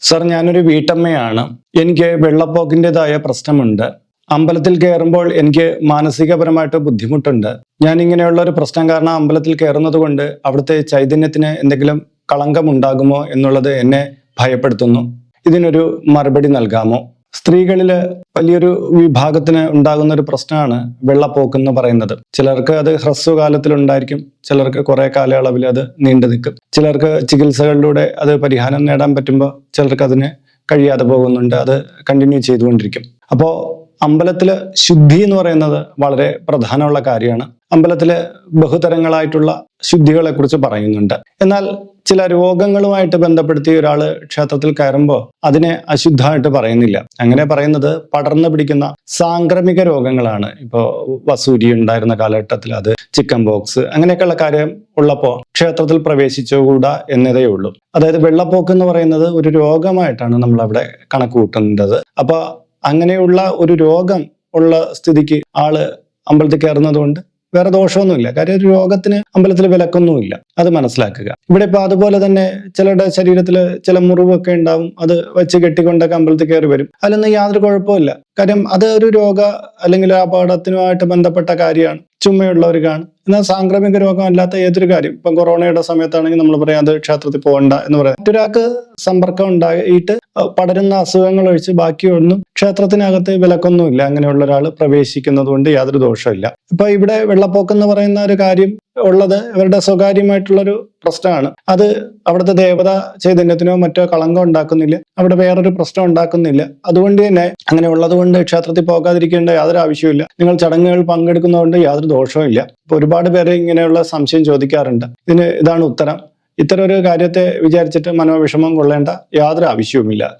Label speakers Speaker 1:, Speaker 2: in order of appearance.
Speaker 1: Sir ഞാനൊരു വീട്ടമ്മയാണ്. എനിക്ക് വെള്ളപ്പോക്കിന്റെതായ പ്രശ്നമുണ്ട്. അമ്പലത്തിൽ കയറുമ്പോൾ എനിക്ക് മാനസികപരമായിട്ട് ബുദ്ധിമുട്ടുണ്ട്. ഞാൻ ഇങ്ങനെയുള്ള ഒരു പ്രശ്നം കാരണം അമ്പലത്തിൽ കയറുന്നത് കൊണ്ട് അവിടുത്തെ ചൈതന്യത്തിന് എന്തെങ്കിലും കളങ്കമുണ്ടാകുമോ എന്നുള്ളത് എന്നെ ഭയപ്പെടുത്തുന്നു. ഇതിനൊരു മറുപടി നൽകാമോ? സ്ത്രീകളിൽ വലിയൊരു വിഭാഗത്തിന് ഉണ്ടാകുന്ന ഒരു പ്രശ്നമാണ് വെള്ളപ്പോക്ക് എന്ന് പറയുന്നത്. ചിലർക്ക് അത് ഹ്രസ്വകാലത്തിൽ ഉണ്ടായിരിക്കും ചിലർക്ക് കുറെ കാലയളവിൽ അത് നീണ്ടു നിൽക്കും. ചിലർക്ക് ചികിത്സകളിലൂടെ അത് പരിഹാരം നേടാൻ പറ്റുമ്പോൾ ചിലർക്ക് അതിന് കഴിയാതെ പോകുന്നുണ്ട് അത് കണ്ടിന്യൂ ചെയ്തുകൊണ്ടിരിക്കും. അപ്പോൾ അമ്പലത്തിൽ ശുദ്ധി എന്ന് പറയുന്നത് വളരെ പ്രധാനമുള്ള കാര്യമാണ്. അമ്പലത്തിൽ ബഹുതരങ്ങളായിട്ടുള്ള ശുദ്ധികളെ കുറിച്ച് പറയുന്നുണ്ട്. എന്നാൽ ചില രോഗങ്ങളുമായിട്ട് ബന്ധപ്പെടുത്തി ഒരാൾ ക്ഷേത്രത്തിൽ കയറുമ്പോൾ അതിനെ അശുദ്ധമായിട്ട് പറയുന്നില്ല. അങ്ങനെ പറയുന്നത് പടർന്നു പിടിക്കുന്ന സാംക്രമിക രോഗങ്ങളാണ്. ഇപ്പോൾ വസൂരി ഉണ്ടായിരുന്ന കാലഘട്ടത്തിൽ അത് ചിക്കൻ ബോക്സ് അങ്ങനെയൊക്കെയുള്ള കാര്യം ഉള്ളപ്പോൾ ക്ഷേത്രത്തിൽ പ്രവേശിച്ചുകൂടാ എന്നതേ ഉള്ളൂ. അതായത് വെള്ളപ്പോക്ക് എന്ന് പറയുന്നത് ഒരു രോഗമായിട്ടാണ് നമ്മൾ അവിടെ കണക്ക് കൂട്ടുന്നത് അപ്പോൾ അങ്ങനെയുള്ള ഒരു രോഗം ഉള്ള സ്ഥിതിക്ക് ആൾ അമ്പലത്തിൽ കയറുന്നത് കൊണ്ട് വേറെ ദോഷമൊന്നുമില്ല. കാര്യം ഒരു രോഗത്തിന് അമ്പലത്തിൽ വിലക്കൊന്നുമില്ല. അത് മനസ്സിലാക്കുക. ഇവിടെ ഇപ്പൊ അതുപോലെ തന്നെ ചിലരുടെ ശരീരത്തിൽ ചില മുറിവൊക്കെ ഉണ്ടാവും. അത് വെച്ച് കെട്ടിക്കൊണ്ടൊക്കെ അമ്പലത്തിൽ കയറി വരും. അതിലൊന്നും യാതൊരു കുഴപ്പമില്ല കാര്യം അത് ഒരു രോഗ അല്ലെങ്കിൽ അപകടത്തിനുമായിട്ട് ബന്ധപ്പെട്ട കാര്യമാണ്. ചുമയുള്ളവർക്കാണ് എന്നാൽ സാംക്രമിക രോഗം അല്ലാത്ത ഏതൊരു കാര്യം? ഇപ്പം കൊറോണയുടെ സമയത്താണെങ്കിൽ നമ്മൾ പറയാം അത് ക്ഷേത്രത്തിൽ പോകണ്ട എന്ന് പറയാം. മറ്റൊരാൾക്ക് സമ്പർക്കം ഉണ്ടായിട്ട് പടരുന്ന അസുഖങ്ങൾ ഒഴിച്ച് ബാക്കിയൊന്നും ക്ഷേത്രത്തിനകത്ത് വിലക്കൊന്നുമില്ല. അങ്ങനെയുള്ള ഒരാൾ പ്രവേശിക്കുന്നത് കൊണ്ട് യാതൊരു ദോഷമില്ല ഇപ്പൊ ഇവിടെ വെള്ളപ്പൊക്കം എന്ന് പറയുന്ന ഒരു കാര്യം ഉള്ളത് ഇവരുടെ സ്വകാര്യമായിട്ടുള്ളൊരു പ്രശ്നമാണ്. അത് അവിടുത്തെ ദേവത ചൈതന്യത്തിനോ മറ്റോ കളങ്കം ഉണ്ടാക്കുന്നില്ല. അവിടെ വേറൊരു പ്രശ്നം ഉണ്ടാക്കുന്നില്ല. അതുകൊണ്ട് തന്നെ അങ്ങനെ ഉള്ളത് കൊണ്ട് ക്ഷേത്രത്തിൽ പോകാതിരിക്കേണ്ട യാതൊരു ആവശ്യമില്ല നിങ്ങൾ ചടങ്ങുകൾ പങ്കെടുക്കുന്നതുകൊണ്ട് യാതൊരു ദോഷവും ഇല്ല ഒരുപാട് പേര് ഇങ്ങനെയുള്ള സംശയം ചോദിക്കാറുണ്ട്. ഇതിന് ഇതാണ് ഉത്തരം. ഇത്തരം ഒരു കാര്യത്തെ വിചാരിച്ചിട്ട് മനോവിഷമം കൊള്ളേണ്ട യാതൊരു ആവശ്യവുമില്ല.